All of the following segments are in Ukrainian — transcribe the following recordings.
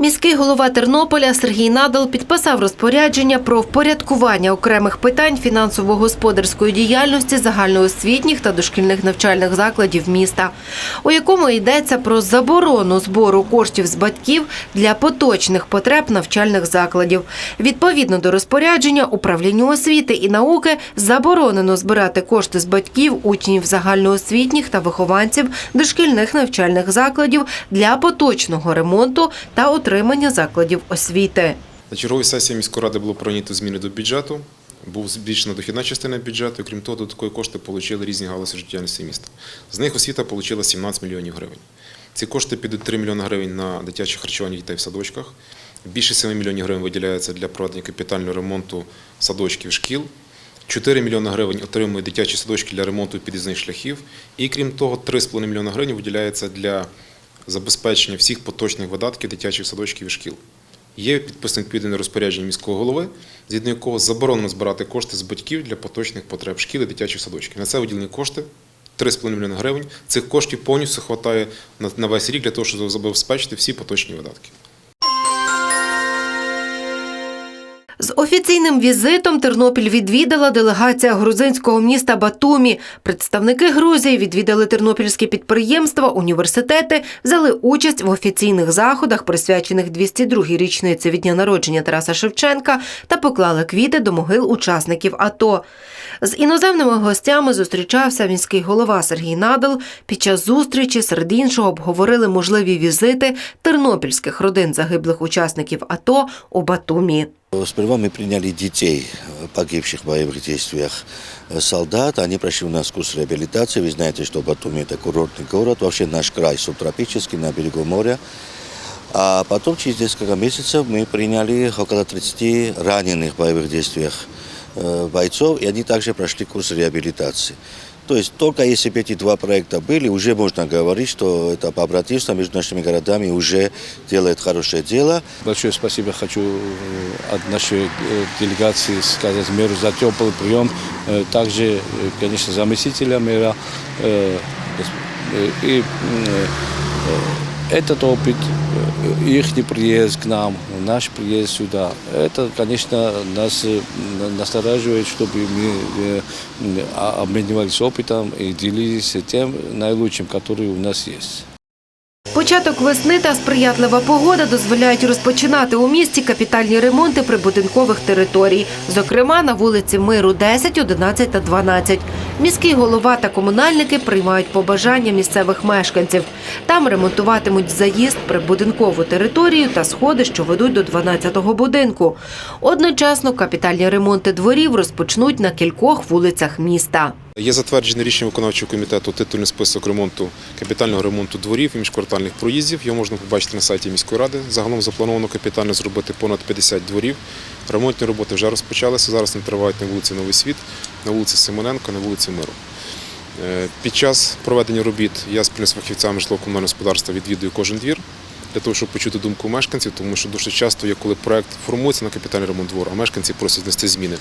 Міський голова Тернополя Сергій Надал підписав розпорядження про впорядкування окремих питань фінансово-господарської діяльності загальноосвітніх та дошкільних навчальних закладів міста, у якому йдеться про заборону збору коштів з батьків для поточних потреб навчальних закладів. Відповідно до розпорядження управлінню освіти і науки заборонено збирати кошти з батьків учнів загальноосвітніх та вихованців дошкільних навчальних закладів для поточного ремонту та утримання закладів освіти. На черговій сесії міської ради було прийнято зміни до бюджету. Був збільшена дохідна частина бюджету. Крім того, додаткові кошти отримали різні галузі життєдіяльності міста. З них освіта отримала 17 мільйонів гривень. Ці кошти підуть 3 мільйони гривень на дитяче харчування дітей в садочках. Більше 7 мільйонів гривень виділяється для проведення капітального ремонту садочків шкіл. 4 мільйони гривень отримують дитячі садочки для ремонту під'їзних шляхів. І крім того, 3,5 мільйони гривень виділяється для забезпечення всіх поточних видатків дитячих садочків і шкіл. Є підписане відповідне розпорядження міського голови, згідно якого заборонено збирати кошти з батьків для поточних потреб шкіл і дитячих садочків. На це виділені кошти 3,5 млн гривень. Цих коштів повністю вистачає на весь рік для того, щоб забезпечити всі поточні видатки. З офіційним візитом Тернопіль відвідала делегація грузинського міста Батумі. Представники Грузії відвідали тернопільські підприємства, університети, взяли участь в офіційних заходах, присвячених 202-й річниці від дня народження Тараса Шевченка, та поклали квіти до могил учасників АТО. З іноземними гостями зустрічався міський голова Сергій Надал. Під час зустрічі серед іншого обговорили можливі візити тернопільських родин загиблих учасників АТО у Батумі. Сперва мы приняли детей, э, погибших в боевых действиях э, солдат. Они прошли у нас курс реабилитации. Вы знаете, что Батуми – это курортный город. Вообще наш край субтропический, на берегу моря. А потом, через несколько месяцев, мы приняли около 30 раненых в боевых действиях э, бойцов, и они также прошли курс реабилитации. То есть только если бы эти два проекта были, уже можно говорить, что это побратимство между нашими городами уже делает хорошее дело. Большое спасибо хочу э, от нашей э, делегации сказать мэру за теплый прием. Э, Также, э, конечно, заместителя мэра. э, гос- э, И м, э, этот опыт, э, их приезд к нам, наш приезд сюда, это, конечно, нас э, на- настораживает, чтобы мы э, м, а- обменивались опытом и делились тем наилучшим, который у нас есть. Початок весни та сприятлива погода дозволяють розпочинати у місті капітальні ремонти прибудинкових територій, зокрема на вулиці Миру 10, 11 та 12. Міський голова та комунальники приймають побажання місцевих мешканців. Там ремонтуватимуть заїзд, прибудинкову територію та сходи, що ведуть до 12-го будинку. Одночасно капітальні ремонти дворів розпочнуть на кількох вулицях міста. Є затверджене рішення виконавчого комітету титульний список ремонту капітального ремонту дворів і міжквартальних проїздів. Його можна побачити на сайті міської ради. Загалом заплановано капітально зробити понад 50 дворів. Ремонтні роботи вже розпочалися. Зараз вони тривають на вулиці Новий Світ, на вулиці Симоненко, на вулиці Миру. Е, Під час проведення робіт я спільно з фахівцями житлово-комунального господарства відвідую кожен двір для того, щоб почути думку мешканців, тому що дуже часто є, коли проект формується на капітальний ремонт двору, а мешканці просять внести зміни,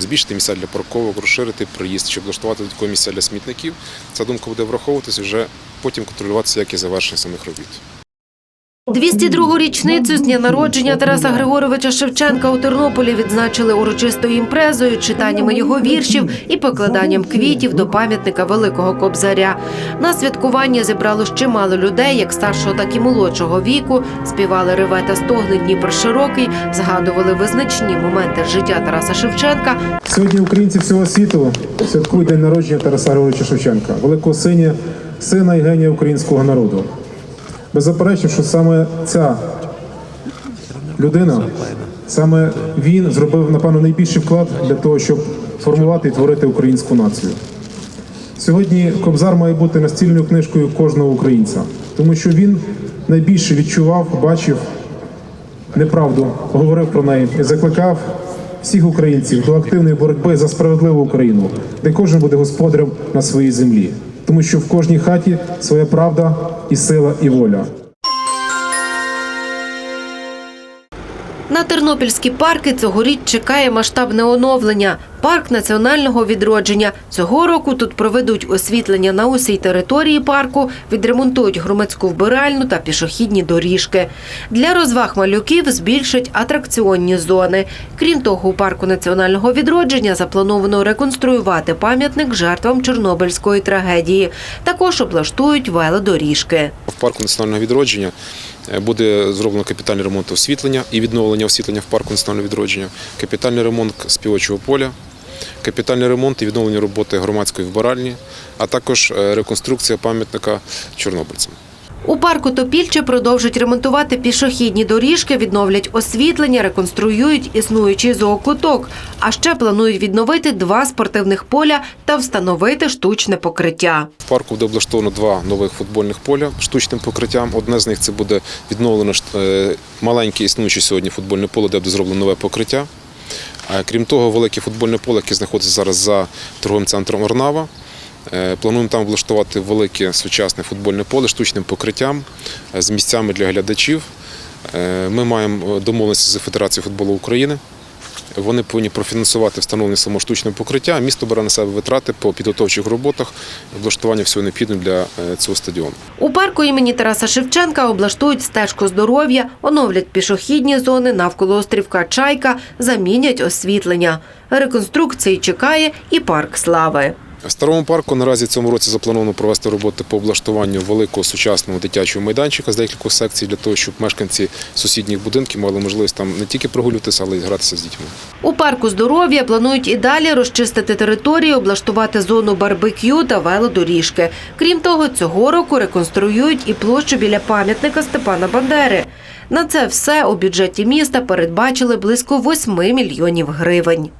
збільшити місця для парковок, розширити приїзд щоб влаштувати додаткові місця для смітників. Ця думка буде враховуватися вже потім контролюватися, як і завершення самих робіт. 202-гу річницю з дня народження Тараса Григоровича Шевченка у Тернополі відзначили урочистою імпрезою, читаннями його віршів і покладанням квітів до пам'ятника Великого Кобзаря. На святкування зібрало чимало людей, як старшого, так і молодшого віку. Співали реве та стогни Дніпр широкий, згадували визначні моменти життя Тараса Шевченка Сьогодні українці всього світу святкують день народження Тараса Григоровича Шевченка, великого синя, сина і генія українського народу. Беззаперечно, що саме ця людина, саме він зробив, напевно, найбільший вклад для того, щоб формувати і творити українську націю. Сьогодні Кобзар має бути настільною книжкою кожного українця, тому що він найбільше відчував, бачив неправду, говорив про неї і закликав всіх українців до активної боротьби за справедливу Україну, де кожен буде господарем на своїй землі, тому що в кожній хаті своя правда і сила, і воля. На тернопільські парки цьогоріч чекає масштабне оновлення. Парк національного відродження. Цього року тут проведуть освітлення на усій території парку, відремонтують громадську вбиральну та пішохідні доріжки. Для розваг малюків збільшать атракціонні зони. Крім того, у парку національного відродження заплановано реконструювати пам'ятник жертвам Чорнобильської трагедії. Також облаштують велодоріжки. В парку національного відродження е, буде зроблено капітальний ремонт освітлення і відновлення освітлення в парку національного відродження, капітальний ремонт співочого поля, капітальний ремонт і відновлення роботи громадської вбиральні, а також е, реконструкція пам'ятника чорнобильцям. У парку Топільче продовжать ремонтувати пішохідні доріжки, відновлять освітлення, реконструюють існуючий зоокуток. А ще планують відновити два спортивних поля та встановити штучне покриття. В парку буде облаштовано два нових футбольних поля штучним покриттям. Одне з них це буде відновлено е, маленьке існуюче сьогодні футбольне поле, де буде зроблено нове покриття. Крім того, велике футбольне поле, яке знаходиться зараз за торговим центром Орнава. Е, Плануємо там влаштувати велике сучасне футбольне поле штучним покриттям, е, з місцями для глядачів. Е, Ми маємо домовленості з Федерацією футболу України. Вони повинні профінансувати встановлення самоштучне покриття. Місто бере на себе витрати по підготовчих роботах, облаштування всього необхідного для е, цього стадіону. У парку імені Тараса Шевченка облаштують стежку здоров'я, оновлять пішохідні зони навколо острівка Чайка, замінять освітлення. Реконструкції чекає і парк слави. В старому парку наразі в цьому році заплановано провести роботи по облаштуванню великого сучасного дитячого майданчика з декількох секцій для того, щоб мешканці сусідніх будинків мали можливість там не тільки прогулюватися, але й гратися з дітьми. У парку здоров'я планують і далі розчистити територію, облаштувати зону барбекю та велодоріжки. Крім того, цього року реконструюють і площу біля пам'ятника Степана Бандери. На це все у бюджеті міста передбачили близько 8 мільйонів гривень.